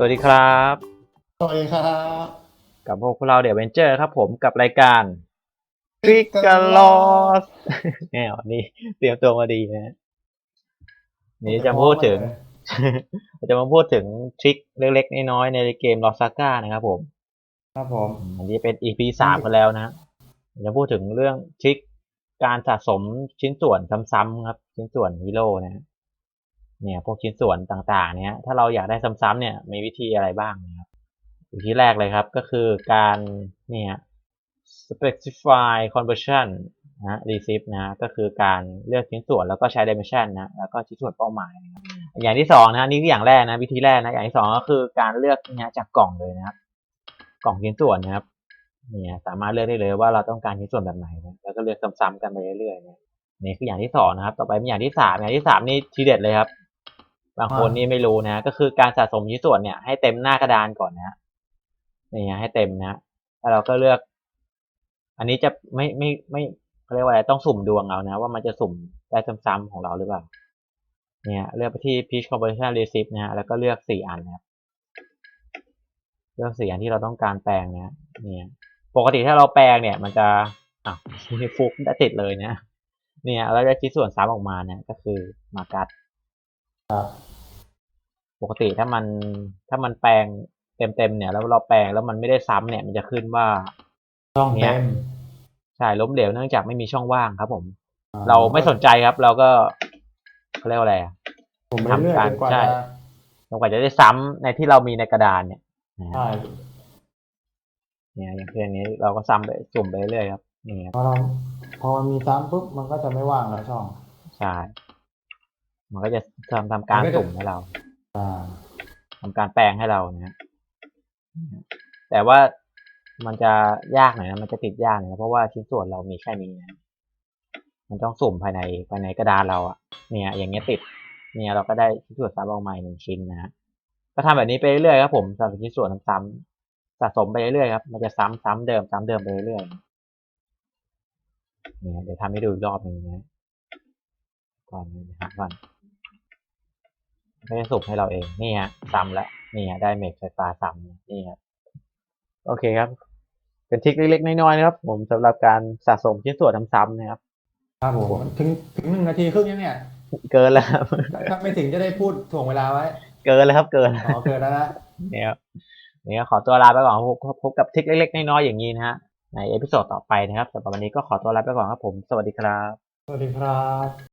สวัสดีครับสวัสดีครับกับพวกเราเดี๋ยวเวนเจอร์ครับผมกับรายการทริกก a ลอสแนวนี่เตรียมตัวมาดีนะฮะนี่จะพูดถึงเราจะมาพูดถึงทริคเล็กๆน้อยๆในเกมลอสก้านะครับผม ครับผมอันนี้เป็น EP สามกันแล้วนะฮะจะพูดถึงเรื่องทริคการสะสมชิ้นส่วนซ้ำๆครับ ชิ้นส่วนฮีโร่นะฮะ เนี่ยพวกชิ้นส่วนต่างๆเนี่ยถ้าเราอยากได้ซ้ำๆเนี่ยมีวิธีอะไรบ้างนะครับวิธีแรกเลยครับก็คือการเนี่ย specify conversion นะ receive นะก็คือการเลือกชิ้นส่วนแล้วก็ใช้ dimension นะแล้วก็ชิ้นส่วนเป้าหมายนะครับอย่างที่สองนะนี่คืออย่างแรกนะวิธีแรกนะอย่างที่สองก็คือการเลือกเนี่ยจากกล่องเลยนะครับกล่องชิ้นส่วนนะครับเนี่ยสามารถเลือกได้เลยว่าเราต้องการชิ้นส่วนแบบไหนนะแล้วก็เลือกซ้ำๆกันไปเรื่อยๆนะนี่คืออย่างที่สองนะครับ ต่อไปเป็นอย่างที่สามอย่างที่สามนี่ทีเด็ดเลยครับ บางคนนี่ไม่รู้นะ ก็คือการสะสมชิ้นส่วนเนี่ยให้เต็มหน้ากระดานก่อนนะนี่ฮะให้เต็มนะแล้วเราก็เลือก อันนี้จะไม่ไม่ไม่เขาเรียกว่าอะไรต้องสุ่มดวงเอานะ ว่ามันจะสุ่มได้ซ้ำๆของเราหรือเปล่า เนี่ย เลือกไปที่ Peach Conversion Receipt นะฮะแล้วก็เลือกสี่อันนะครับเลือกสี่อันที่เราต้องการแปลงนะเนี่ยปกติถ้าเราแปลงเนี่ย มันจะอะฟุกได้ติดเลยนะ เนี่ยเราจะชิ้นส่วนซ้ำออกมาเนี่ยก็คือมากัดครับ ปกติถ้ามันถ้ามันแปลงเต็มๆเนี่ย แล้วเราแปลงแล้วมันไม่ได้ซ้ำเนี่ย มันจะขึ้นว่าช่องเนี่เต็ยมใช่ล้มเหลวเนื่องจากไม่มีช่องว่างครับผมอ่เราไม่สนใจครับ เราก็เขาเรียกว่าอะไรอะผมไปเรื่อยทำการจนกว่าใช่จะจนกว่าจะได้ซ้ำในที่เรามีในกระดานเนี่ยนะฮะใช่เนี่ยอย่างเช่นนี้เราก็ซ้ำไปสุ่มไปเรื่อยๆครับนี่ครับพอเราพอมันมีซ้ำปุ๊บมันก็จะไม่ว่างแล้วช่องใช่ มันก็จะทำทำการมันก็จะสุ่มให้เราอ่าทำการแปลงให้เรานะฮะแต่ว่ามันจะยากหน่อยนะมันจะติดยากหน่อยนะเพราะว่าชิ้นส่วนเรามีแค่นี้นะมันต้องสุ่มภายในภายในกระดานเราอะเนี่ย อย่างเงี้ยติด เนี่ยเราก็ได้ชิ้นส่วนซ้ำออกมาอีกหนึ่งชิ้นนะฮะก็ทำแบบนี้ไปเรื่อยๆครับผมสำหรับชิ้นส่วนซ้ำๆสะสมไปเรื่อยๆครับ มันจะซ้ำซ้ำเดิมซ้ำเดิมไปเรื่อยๆเนี่ยเดี๋ยวทำให้ดูอีกรอบหนึ่งนะก่อนนะฮะก่อน ไม่ได้สุ่มให้เราเองนี่ฮะซ้ำแล้วนี่ฮะได้เมกไฟฟ้าซ้ำนี่ครับโอเคครับ เป็นทริคเล็กๆน้อยๆนะครับ ผมสำหรับการสะสมชิ้นส่วนซ้ำๆนะครับครับผมถึงถึงหนึ่งนาทีครึ่งยังเนี่ย เกินแล้วครับถ้าไม่ถึงจะได้พูดถ่วงเวลาไว้ เกินแล้วครับเกินอ๋อเกินแล้วนะเนี่ยครับเนี่ยขอตัวลาไปก่อนพบพบกับทริคเล็กๆน้อยๆอย่างนี้นะฮะในเอพิโซดต่อไปนะครับสำหรับวันนี้ก็ขอตัวลาไปก่อนครับผม สวัสดีครับ สวัสดีครับ